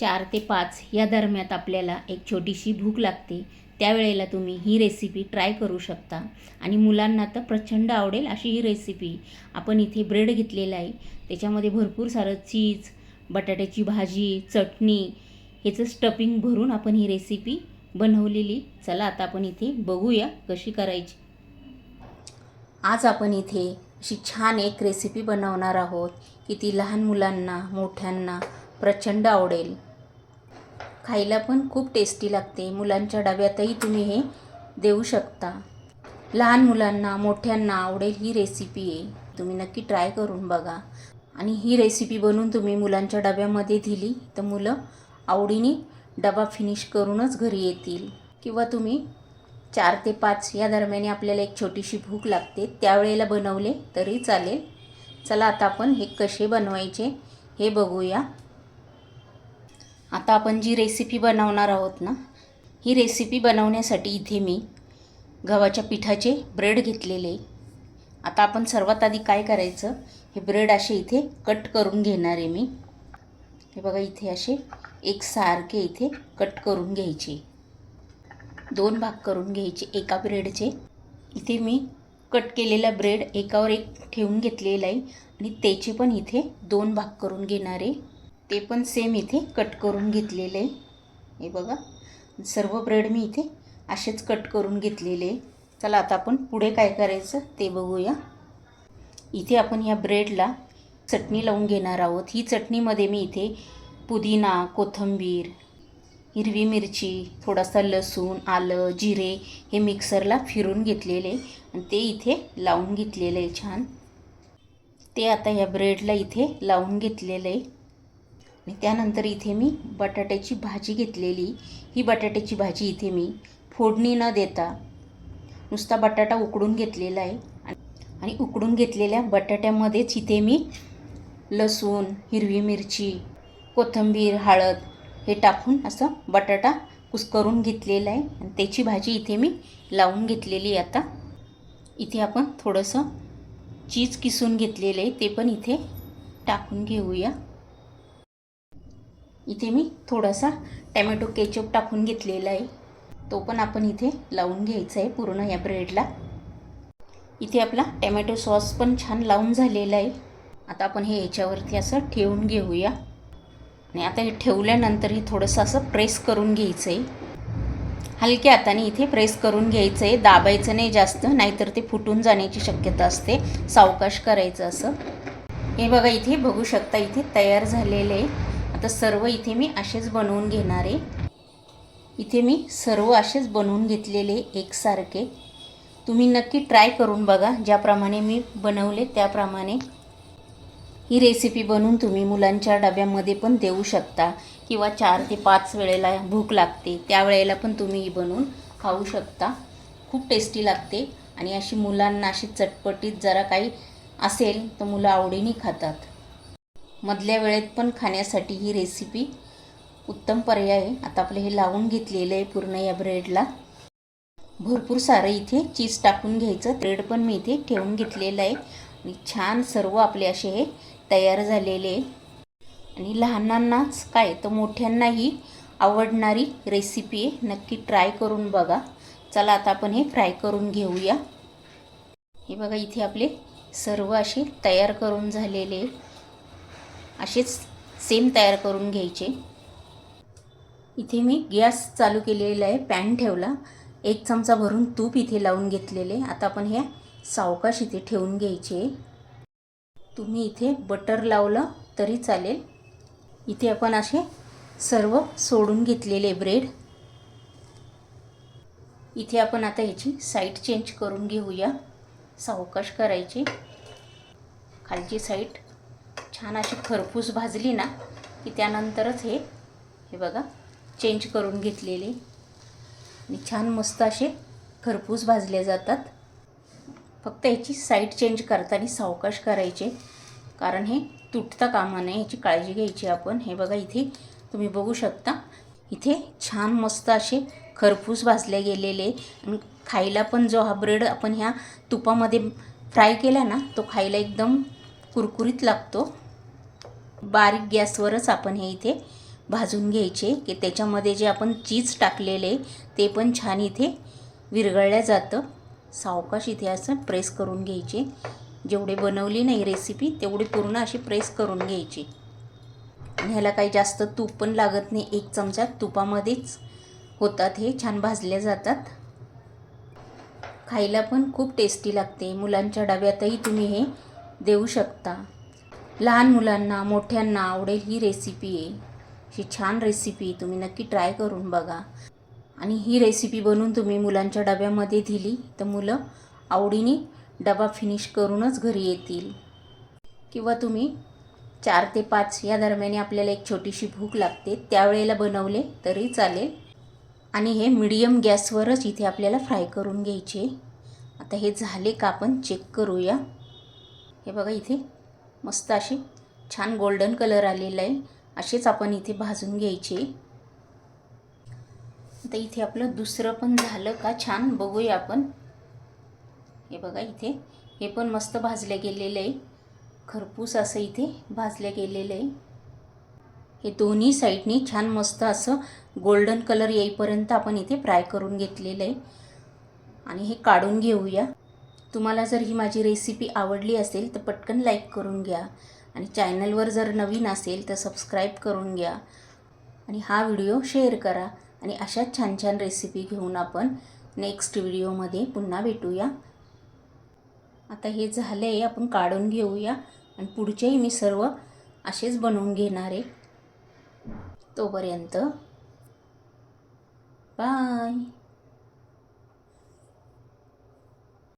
चार ते पाच या दरम्यात आपल्याला एक छोटीशी भूक लागते. त्यावेळेला तुम्ही ही रेसिपी ट्राय करू शकता. आणि मुलांना तर प्रचंड आवडेल अशी ही रेसिपी आपण इथे ब्रेड घेतलेला आहे. त्याच्यामध्ये भरपूर सारं चीज बटाट्याची भाजी चटणी ह्याचं स्टफिंग भरून आपण ही रेसिपी बनवलेली. चला आता आपण इथे बघूया कशी करायची. आज आपण इथे अशी छान एक रेसिपी बनवणार आहोत की ती लहान मुलांना मोठ्यांना प्रचंड आवडेल. खायला पण खूप टेस्टी लागते. मुलांच्या डब्यातही तुम्ही हे देऊ शकता. लहान मुलांना मोठ्यांना आवडेल ही रेसिपी आहे. तुम्ही नक्की ट्राय करून बघा. आणि ही रेसिपी बनवून तुम्ही मुलांच्या डब्यामध्ये दिली तर मुलं आवडीने डबा फिनिश करूनच घरी येतील. किंवा तुम्ही चार ते पाच या दरम्यान आपल्याला एक छोटीशी भूक लागते त्यावेळेला बनवले तरी चालेल. चला आता आपण हे कसे बनवायचे हे बघूया. आता आपण जी रेसिपी बनवणार आहोत ना ही रेसिपी बनवण्यासाठी इथे मी गव्हाच्या पिठाचे ब्रेड घेतलेले. आता आपण सर्वात आधी काय करायचं हे ब्रेड असे इथे कट करून घेणार आहे मी. हे बघा इथे असे एक सारखे इथे कट करून घ्यायचे. दोन भाग करून घ्यायचे एका ब्रेडचे इथे मी कट केलेला ब्रेड एकावर एक ठेवून घेतलेला आहे आणि त्याचे पण इथे दोन भाग करून घेणार आहे. ते पण सेम इथे कट करून घेतलेले आहे. हे बघा सर्व ब्रेड मी इथे असेच कट करून घेतलेले आहे. चला आता आपण पुढे काय करायचं ते बघूया. इथे आपण या ब्रेडला चटणी लावून घेणार आहोत. ही चटणीमध्ये मी इथे पुदिना कोथिंबीर हिरवी मिरची थोडासा लसूण आलं जिरे हे मिक्सरला फिरून घेतलेले आणि ते इथे लावून घेतलेलं आहे छान. ते आता या ब्रेडला इथे लावून घेतलेलं आहे. आणि त्यानंतर इथे मी बटाट्याची भाजी घेतलेली. ही बटाट्याची भाजी इथे मी फोडणी न देता नुसता बटाटा उकडून घेतलेला आहे. आणि उकडून घेतलेल्या बटाट्यामध्येच इथे मी लसूण हिरवी मिरची कोथिंबीर हळद हे टाकून असं बटाटा कुस्करून घेतलेला आहे. आणि त्याची भाजी इथे मी लावून घेतलेली आहे आता. इथे आपण थोडंसं चीज किसून घेतलेलं आहे. ते पण इथे टाकून घेऊया. इथे मी थोडासा टॅमॅटो केचप टाकून घेतलेला आहे. तो पण आपण इथे लावून घ्यायचा आहे पूर्ण या ब्रेडला. इथे आपला टॅमॅटो सॉस पण छान लावून झालेला आहे. आता आपण हे याच्यावरती असं ठेवून घेऊया. आणि आता हे ठेवल्यानंतर हे थोडंसं असं प्रेस करून घ्यायचं आहे. हलक्या हाताने इथे प्रेस करून घ्यायचं आहे. दाबायचं नाही जास्त नाहीतर ते फुटून जाण्याची शक्यता असते. सावकाश करायचं असं. हे बघा इथे बघू शकता इथे तयार झालेलं आहे. आता सर्व इथे मी असेच बनवून घेणार आहे. इथे मी सर्व असेच बनवून घेतलेले एकसारखे. तुम्ही नक्की ट्राय करून बघा ज्याप्रमाणे मी बनवले त्याप्रमाणे. ही रेसिपी बनवून तुम्ही मुलांच्या डब्यामध्ये पण देऊ शकता किंवा चार ते पाच वेळेला भूक लागते त्यावेळेला पण तुम्ही ही बनवून खाऊ शकता. खूप टेस्टी लागते आणि अशी मुलांना अशी चटपटीत जरा काही असेल तर मुलं आवडीने खातात. मधल्या वेळेत पण खाण्यासाठी ही रेसिपी उत्तम पर्याय आहे. आता आपलं हे लावून घेतलेलं आहे पूर्ण या ब्रेडला भरपूर सारं इथे चीज टाकून घ्यायचं. ब्रेड पण मी इथे ठेवून घेतलेलं आहे. आणि छान सर्व आपले असे हे तयार झालेले आहे. आणि लहानांनाच काय तर मोठ्यांनाही आवडणारी रेसिपी आहे. नक्की ट्राय करून बघा. चला आता आपण हे फ्राय करून घेऊया. हे बघा इथे आपले सर्व असे तयार करून झालेले असेच सेम तयार करून घ्यायचे. इथे मी गॅस चालू केलेला आहे पॅन ठेवला. एक चमचा भरून तूप इथे लावून घेतलेले. आता आपण हे सावकाश इथे ठेवून घ्यायचे. तुम्ही इथे बटर लावलं तरी चालेल. इथे आपण असे सर्व सोडून घेतलेले ब्रेड. इथे आपण आता याची साईड चेंज करून घेऊया. सावकाश करायची. खालची साईड छान अशी खरपूस भाजली ना की त्यानंतरच हे हे बघा चेंज करून घेतलेले. आणि छान मस्त असे खरपूस भाजले जातात. फक्त याची साईड चेंज करताना सावकाश करायचे कारण हे तुटता कामा नये याची काळजी घ्यायची आपण. हे बघा इथे तुम्ही बघू शकता. इथे छान मस्त असे खरपूस भाजले गेलेले. आणि खायला पण जो हा ब्रेड आपण ह्या तुपामध्ये फ्राय केला ना तो खायला एकदम कुरकुरीत लागतो. बारीक गॅसवरच आपण हे इथे भाजून घ्यायचे. की त्याच्यामध्ये जे आपण चीज टाकलेले ते पण छान इथे विरघळल्या जातं. सावकाश इथे असं प्रेस करून घ्यायचे. जेवढे बनवली नाही रेसिपी तेवढी पूर्ण अशी प्रेस करून घ्यायची. आणि ह्याला काही जास्त तूप पण लागत नाही. एक चमचा तुपामध्येच होतात हे छान भाजले जातात. खायला पण खूप टेस्टी लागते. मुलांच्या डब्यातही तुम्ही हे देऊ शकता. लहान मुलांना मोठ्यांना आवडेल ही रेसिपी आहे. ही छान रेसिपी तुम्ही नक्की ट्राय करून बघा. आणि ही रेसिपी बनवून तुम्ही मुलांच्या डब्यामध्ये दिली तर मुलं आवडीने डबा फिनिश करूनच घरी येतील. किंवा तुम्ही चार ते पाच या दरम्यान आपल्याला एक छोटीशी भूक लागते त्यावेळेला बनवले तरी चालेल. आणि हे मिडियम गॅसवरच इथे आपल्याला फ्राय करून घ्यायचे. आता हे झाले का आपण चेक करूया. हे बघा इथे मस्त अशी छान गोल्डन कलर आलेला आहे. असेच आपण इथे भाजून घ्यायचे. आता इथे आपलं दुसरं पण झालं का छान बघूया आपण. हे बघा इथे. हे पण मस्त भाजले गेलेलं आहे. खरपूस असं इथे भाजले गेलेलं आहे. हे दोन्ही साईडनी छान मस्त असं गोल्डन कलर येईपर्यंत आपण इथे फ्राय करून घेतलेलं आहे. आणि हे काढून घेऊया. तुम्हाला जर ही माझी रेसिपी आवडली असेल तर पटकन लाईक करून घ्या. आणि चॅनलवर जर नवीन असेल तर सबस्क्राईब करून घ्या. आणि हा व्हिडिओ शेअर करा. आणि अशाच छान छान रेसिपी घेऊन आपण नेक्स्ट व्हिडिओमध्ये पुन्हा भेटूया. आता हे झालं आहे आपण काढून घेऊया. आणि पुढचेही मी सर्व असेच बनवून घेणार आहे. तोपर्यंत बाय